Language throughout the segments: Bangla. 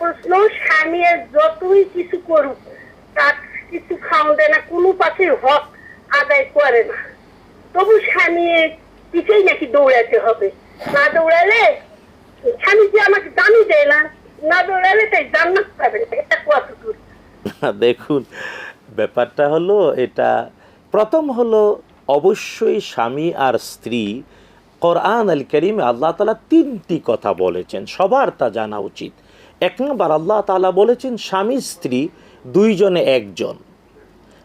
প্রশ্ন স্বামী যতই কিছু করুক, তার কিছু খাওয়া না, কোনো পাশে হক আদায় করে না। তবু স্বামী পিছেই নাকি দৌড়াতে হবে। না দৌড়ালে স্বামী যে আমাকে দামি দেয় না না দৌড়ালে তাই জান্নাত পাবে না, এটা কত দূর? দেখুন, ব্যাপারটা হলো এটা, প্রথম হলো অবশ্যই স্বামী আর স্ত্রী, কোরআন আল করিমে আল্লাহ তালা তিনটি কথা বলেছেন, সবার তা জানা উচিত। এক নম্বর আল্লাহ তালা বলেছেন, স্বামী, স্ত্রী দুইজনে একজন।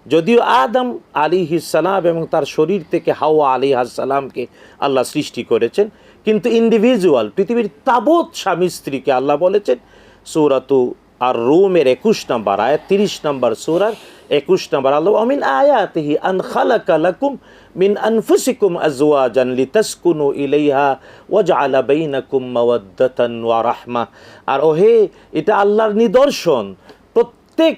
যদিও আদম আলী সালাম এবং তার শরীর থেকে হাওয়া আলী সালামকে আল্লাহ সৃষ্টি করেছেন, কিন্তু ইন্ডিভিজুয়াল পৃথিবীর তাবৎ স্বামী, স্ত্রীকে আল্লাহ বলেছেন, সৌরাতু আর রোমের একুশ নম্বর আয়াত, তিরিশ নম্বর সৌরার একুশ নম্বর, আল্লাহ অমিন আয়াতিহি আন খালাকা মিন আনফুসিকুম আজওয়াজান লিতাসকুনু ইলাইহা ওয়াজআলা বাইনাকুম মাওয়াদ্দাতান ওয়া রাহমা। আর ওহে, এটা আল্লাহর নিদর্শন। প্রত্যেক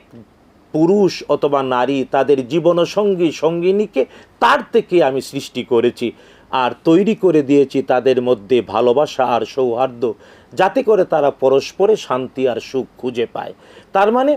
পুরুষ অথবা নারী তাদের জীবনসঙ্গী, সঙ্গিনীকে তার থেকে আমি সৃষ্টি করেছি আর তৈরি করে দিয়েছি তাদের মধ্যে ভালোবাসা আর সৌহার্দ্য, যাতে করে তারা পরস্পরে শান্তি আর সুখ খুঁজে পায়। তার মানে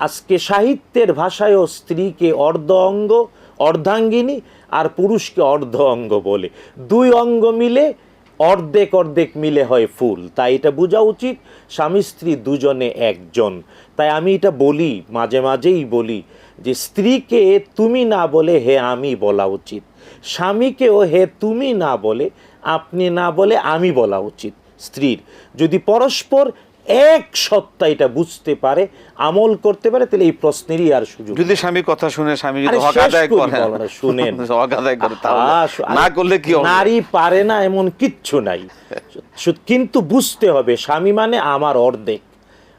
আজকে সাহিত্যের ভাষায়ও স্ত্রীকে অর্ধ অঙ্গ, অর্ধাঙ্গিনী আর পুরুষকে অর্ধ অঙ্গ বলে। দুই অঙ্গ মিলে অর্ধেক অর্ধেক মিলে হয় ফুল। তাই এটা বোঝা উচিত, স্বামী স্ত্রী দুজনে একজন। তাই আমি এটা বলি, মাঝে মাঝেই বলি, যে স্ত্রীকে তুমি না বলে হে আমি বলা উচিত। স্বামীকেও হে তুমি না বলে, আপনি না বলে আমি বলা উচিত স্ত্রীর। যদি পরস্পর এক সত্তা এটা বুঝতে পারে আমল করতে পারে তাহলে এই প্রশ্নেরই আর সুযোগ যদি স্বামী কথা শুনে স্বামী যদি হক আদায় করে শুনেন। হক আদায় করে তাহলে না করলে কি নারী পারে না এমন কিচ্ছু নাই। কিন্তু বুঝতে হবে স্বামী মানে আমার অর্ধেক।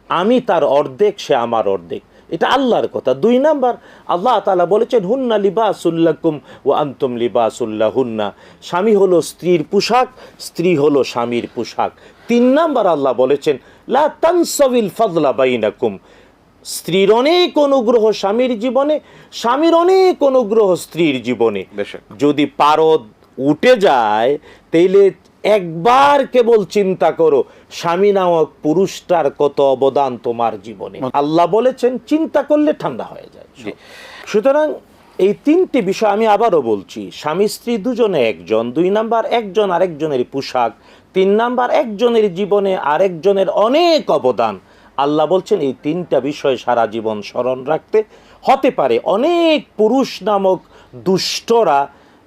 আমি তার অর্ধেক সে আমার অর্ধেক। এটা আল্লাহর কথা। দুই নাম্বার আল্লাহ তালা বলেছেন হুন্না লিবাসুল্লাকুম ও আন্তম লিবাসুল্লাহ হুন্না স্বামী হলো স্ত্রীর পোশাক স্ত্রী হলো স্বামীর পোশাক। তিন নাম্বার আল্লাহ বলেছেন লা তানসাবিল ফাদলা বাইনাকুম। স্ত্রীর অনেক অনুগ্রহ স্বামীর জীবনে স্বামীর অনেক অনুগ্রহ স্ত্রীর জীবনে। যদি পারদ উঠে যায় তাইলে একবার কেবল চিন্তা করো স্বামী নামক পুরুষটার কত অবদান তোমার জীবনে। আল্লাহ বলেছেন চিন্তা করলে ঠান্ডা হয়ে যায়। সুতরাং এই তিনটি বিষয় আমি আবারও বলছি স্বামী স্ত্রী দুজনে একজন দুই নাম্বার একজন আরেকজনের পোশাক তিন নাম্বার একজনের জীবনে আরেকজনের অনেক অবদান। আল্লাহ বলছেন এই তিনটা বিষয় সারা জীবন স্মরণ রাখতে হতে পারে। অনেক পুরুষ নামক দুষ্টরা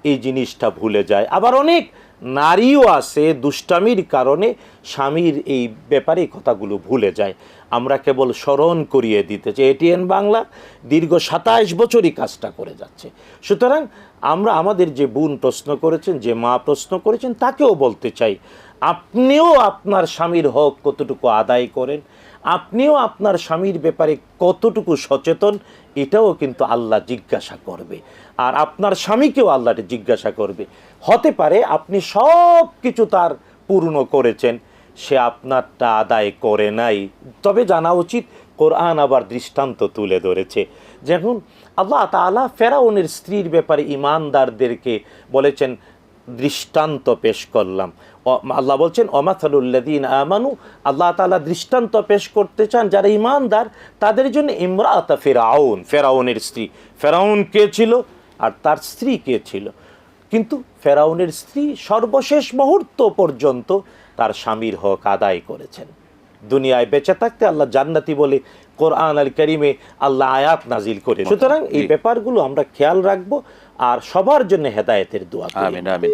এই জিনিসটা ভুলে যায়। আবার অনেক নারীও আছে দুষ্টামির কারণে স্বামীর এই ব্যাপারে কথাগুলো ভুলে যায়। আমরা কেবল স্মরণ করিয়ে দিতে চাই। এটিএন বাংলা দীর্ঘ সাতাইশ বছরই কাজটা করে যাচ্ছে। সুতরাং আমরা আমাদের যে বোন প্রশ্ন করেছেন, যে মা প্রশ্ন করেছেন, তাকেও বলতে চাই, আপনিও আপনার স্বামীর হক কতটুকু আদায় করেন? আপনিও আপনার স্বামীর ব্যাপারে কতটুকু সচেতন, এটাও কিন্তু আল্লাহ জিজ্ঞাসা করবে। আর আপনার স্বামীকেও আল্লাহটা জিজ্ঞাসা করবে। হতে পারে আপনি সব কিছু তার পূর্ণ করেছেন, সে আপনারটা আদায় করে নাই। তবে জানা উচিত, কোরআন আবার দৃষ্টান্ত তুলে ধরেছে। যেমন আল্লাহ তাআলা ফেরাউনের স্ত্রীর ব্যাপারে ইমানদারদেরকে বলেছেন দৃষ্টান্ত পেশ করলাম। আল্লাহ বলছেন অমাথালুল্লাদিন আমানু আল্লাহ তালা দৃষ্টান্ত পেশ করতে চান যারা ইমানদার তাদের জন্য ইমরাতা ফেরাউন, ফেরাউনের স্ত্রী। ফেরাউন কে ছিল? আর তার স্ত্রী কে ছিল? কিন্তু ফেরাউনের স্ত্রী সর্বশেষ মুহূর্ত পর্যন্ত তার স্বামীর হক আদায় করেছেন। দুনিয়ায় বেঁচে থাকতে আল্লাহ জান্নাতি বলে কোরআন আল করিমে আল্লাহ আয়াত নাজিল করে সুতরাং এই ব্যাপারগুলো আমরা খেয়াল রাখব আর সবার জন্য হেদায়েতের দোয়া আমিন আমিন।